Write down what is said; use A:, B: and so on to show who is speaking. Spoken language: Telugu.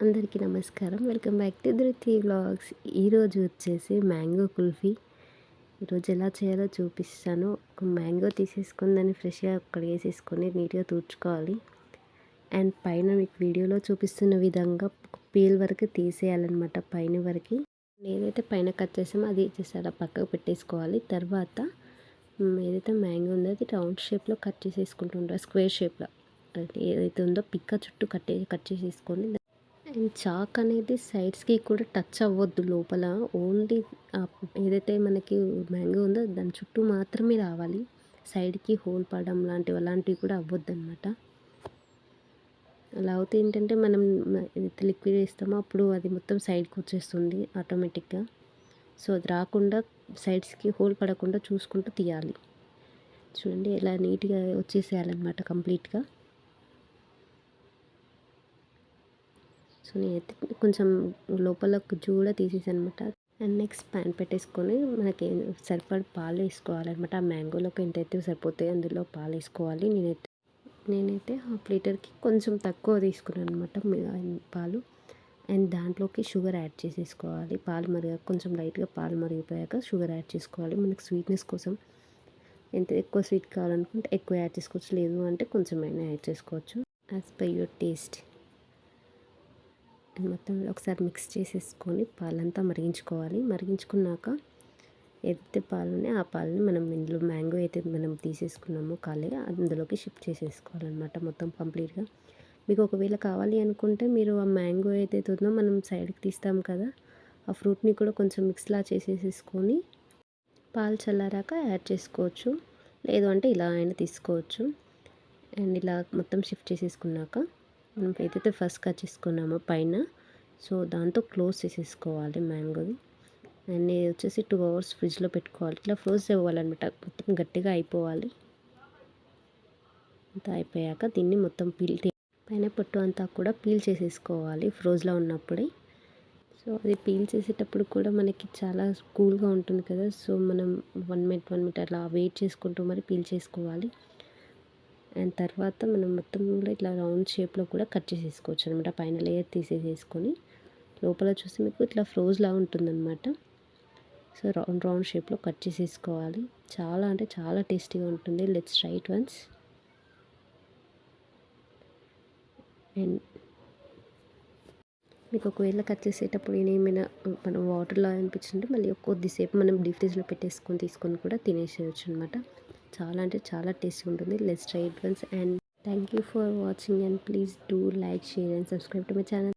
A: అందరికీ నమస్కారం. Welcome back to Dhruthi vlogs. ఈరోజు వచ్చేసి మ్యాంగో కుల్ఫీ. ఈరోజు ఎలా చేయాలో చూపిస్తాను. ఒక మ్యాంగో తీసేసుకొని దాన్ని ఫ్రెష్గా కడిగేసేసుకొని నీట్గా తూర్చుకోవాలి అండ్ పైన మీకు వీడియోలో చూపిస్తున్న విధంగా పీల్ వరకు తీసేయాలన్నమాట పైన వరకు. ఏదైతే పైన కట్ చేసామో అది చేసి అలా పక్కకు పెట్టేసుకోవాలి. తర్వాత ఏదైతే మ్యాంగో ఉందో అది రౌండ్ షేప్లో కట్ చేసేసుకుంటుంటారు స్క్వేర్ షేప్లో. ఏదైతే ఉందో పిక్క చుట్టూ కట్ కట్ చేసేసుకొని అండ్ చాక్ అనేది సైడ్స్కి కూడా టచ్ అవ్వద్దు లోపల. ఓన్లీ ఏదైతే మనకి మ్యాంగో ఉందో దాని చుట్టూ మాత్రమే రావాలి. సైడ్కి హోల్ పడడం లాంటివి అలాంటివి కూడా అవ్వద్దు అనమాట అలా అవుతే ఏంటంటే మనం ఏదైతే లిక్విడ్ వేస్తామో అప్పుడు అది మొత్తం సైడ్కి వచ్చేస్తుంది ఆటోమేటిక్గా. సో అది రాకుండా సైడ్స్కి హోల్ పడకుండా చూసుకుంటూ తీయాలి. చూడండి ఇలా నీట్గా వచ్చేసేయాలన్నమాట కంప్లీట్గా. సో నేనైతే కొంచెం లోపల గుజ్జు కూడా తీసేసాను అనమాట అండ్ నెక్స్ట్ ప్యాన్ పెట్టేసుకొని మనకి సరిపడ పాలు వేసుకోవాలన్నమాట. ఆ మ్యాంగోలోకి ఎంతైతే సరిపోతాయి అందులో పాలు వేసుకోవాలి. నేనైతే నేనైతే హాఫ్ లీటర్కి కొంచెం తక్కువ తీసుకున్నాను అనమాట పాలు. అండ్ దాంట్లోకి షుగర్ యాడ్ చేసేసుకోవాలి. పాలు మరిగా కొంచెం లైట్గా పాలు మరిగిపోయాక షుగర్ యాడ్ చేసుకోవాలి. మనకి స్వీట్నెస్ కోసం ఎంత ఎక్కువ స్వీట్ కావాలనుకుంటే ఎక్కువ యాడ్ చేసుకోవచ్చు. లేదు అంటే కొంచెం అయినా యాడ్ చేసుకోవచ్చు. As per your taste. మొత్తం ఒకసారి మిక్స్ చేసేసుకొని పాలంతా మరిగించుకోవాలి. మరిగించుకున్నాక ఏదైతే పాలు ఉన్నాయో ఆ పాలని మనం ఇందులో మ్యాంగో అయితే మనం తీసేసుకున్నామో ఖాళీగా అందులోకి షిఫ్ట్ చేసేసుకోవాలన్నమాట మొత్తం కంప్లీట్గా. మీకు ఒకవేళ కావాలి అనుకుంటే మీరు ఆ మ్యాంగో ఏదైతే ఉందో మనం సైడ్కి తీస్తాం కదా ఆ ఫ్రూట్ని కూడా కొంచెం మిక్స్లా చేసేసేసుకొని పాలు చల్లారాక యాడ్ చేసుకోవచ్చు. లేదు అంటే ఇలా అయినా తీసుకోవచ్చు. అండ్ ఇలా మొత్తం షిఫ్ట్ చేసేసుకున్నాక మనం ఏదైతే ఫస్ట్ కట్ చేసుకున్నామో పైన. సో దాంతో క్లోజ్ చేసేసుకోవాలి మ్యాంగోది. అండ్ ఇది వచ్చేసి టూ అవర్స్ ఫ్రిడ్జ్లో పెట్టుకోవాలి. ఇట్లా ఫ్రోజ్ అవ్వాలన్నమాట. మొత్తం గట్టిగా అయిపోవాలి. అంతా అయిపోయాక దీన్ని మొత్తం పీల్ పైన పొట్టు అంతా కూడా పీల్ చేసేసుకోవాలి ఫ్రోజ్లో ఉన్నప్పుడే. సో అది పీల్ చేసేటప్పుడు కూడా మనకి చాలా కూల్గా ఉంటుంది కదా. సో మనం వన్ మినిట్ వన్ మినిట్ అలా వెయిట్ చేసుకుంటూ మరి పీల్ చేసుకోవాలి. అండ్ తర్వాత మనం మొత్తం కూడా ఇట్లా రౌండ్ షేప్లో కూడా కట్ చేసేసుకోవచ్చు అనమాట పైన లేయర్ తీసేసేసుకొని లోపల చూస్తే మీకు ఇట్లా ఫ్రోజ్లా ఉంటుందన్నమాట. సో రౌండ్ రౌండ్ షేప్లో కట్ చేసేసుకోవాలి. చాలా అంటే చాలా టేస్టీగా ఉంటుంది. Let's write once. అండ్ మీకు ఒకవేళ కట్ చేసేటప్పుడు ఏమైనా మనం వాటర్లో అనిపించుంటే మళ్ళీ కొద్దిసేపు మనం డీప్ ఫ్రిడ్జ్లో పెట్టేసుకొని తీసుకొని కూడా తినేసేయచ్చు అనమాట చాలా అంటే చాలా టేస్టీ ఉంటుంది. Let's try it once and thank you for watching and please do like share and subscribe to my channel